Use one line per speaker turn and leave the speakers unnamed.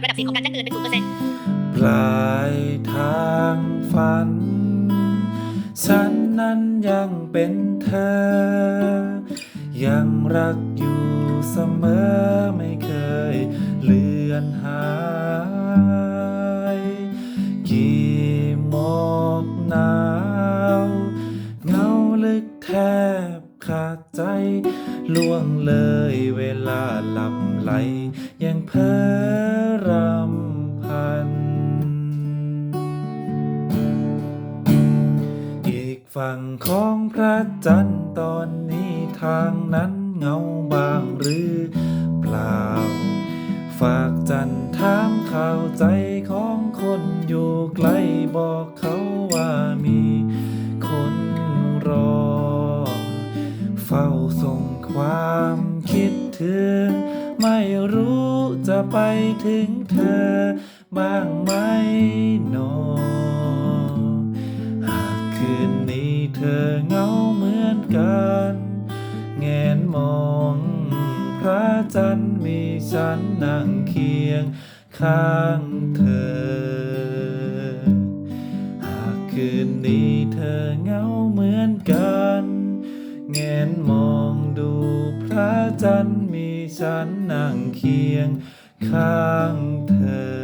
ับระดับเสียงของการแจ้งเตือนเป็นศูนย์เปอร์เซ็นต์
ปลายทางฝัน ฉันนั้นยังเป็นเธอ ยังรักอยู่เสมอไม่เคยเลือนหายกี่หมอกหนาวเงาลึกแทบขาดใจล่วงเลยเวลาหลับไหลยังเพ้อ ฝั่งของพระจันทร์ตอนนี้ทางนั้นเงาบางหรือเปล่า ฝากจันทร์ถามข่าวใจของคนอยู่ไกลบอกเขาว่ามีคนรอ เฝ้าส่งความคิดถึง ไม่รู้จะไปถึงเธอบ้างไหมหนอ ฉันแงนมองพระจันทร์มีฉันนั่งเคียงข้างเธอ หากคืนนี้เธอเหงาเหมือนกันแงนมองดูพระจันทร์มีฉันนั่งเคียงข้างเธอ